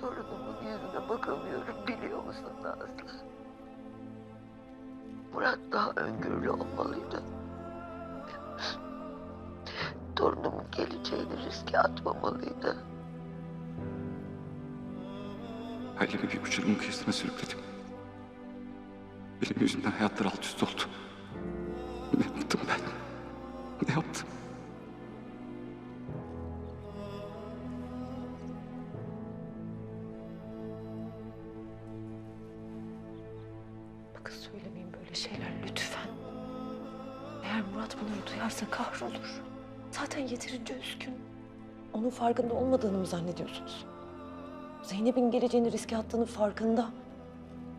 Torunumun yüzüne bakamıyorum biliyor musun Nazlı? Murat daha öngörülü olmalıydı. Torunumun geleceğini riske atmamalıydı. Ailemi bir uçurumun kıyısına sürükledim. Benim yüzümden hayatlar alt üst oldu. Böyle şeyler lütfen. Eğer Murat bunları duyarsa kahrolur. Zaten yeterince üzgün. Onun farkında olmadığını mı zannediyorsunuz? Zeynep'in geleceğini riske attığının farkında.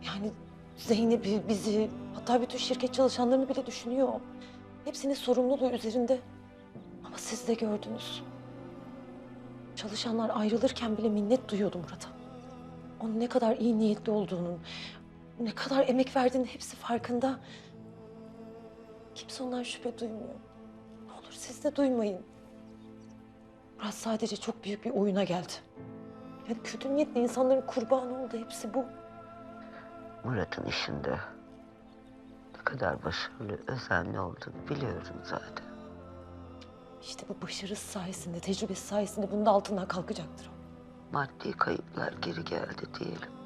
Yani Zeynep'i, bizi, hatta bütün şirket çalışanlarını bile düşünüyor. Hepsinin sorumluluğu üzerinde. Ama siz de gördünüz. Çalışanlar ayrılırken bile minnet duyuyordu Murat'a. Onun ne kadar iyi niyetli olduğunun, ne kadar emek verdiğinin hepsi farkında. Kimse ondan şüphe duymuyor. Ne olur siz de duymayın. Murat sadece çok büyük bir oyuna geldi. Yani kötü niyetli insanların kurbanı oldu. Hepsi bu. Murat'ın işinde ne kadar başarılı, özenli olduğunu biliyorum zaten. İşte bu başarısı sayesinde, tecrübesi sayesinde bunun da altından kalkacaktır o. Maddi kayıplar geri geldi diyelim.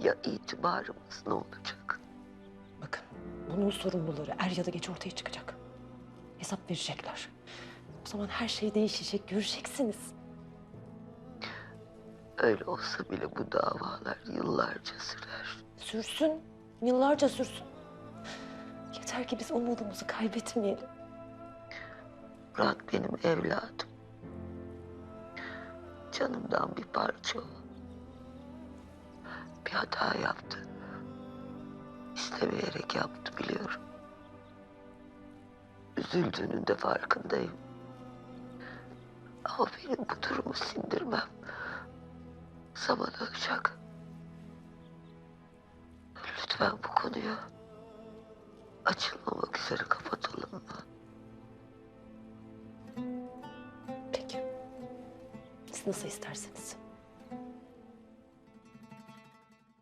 Ya itibarımız ne olacak? Bakın bunun sorumluları er ya da geç ortaya çıkacak. Hesap verecekler. O zaman her şey değişecek, göreceksiniz. Öyle olsa bile bu davalar yıllarca sürer. Sürsün, yıllarca sürsün. Yeter ki biz umudumuzu kaybetmeyelim. Murat benim evladım. Canımdan bir parça o. Bir hata yaptı. İstemeyerek yaptı biliyorum. Üzüldüğünün de farkındayım. Ama benim bu durumu sindirmem. Zaman alacak. Lütfen bu konuyu açılmamak üzere kapatalım mı? Peki. Siz nasıl isterseniz.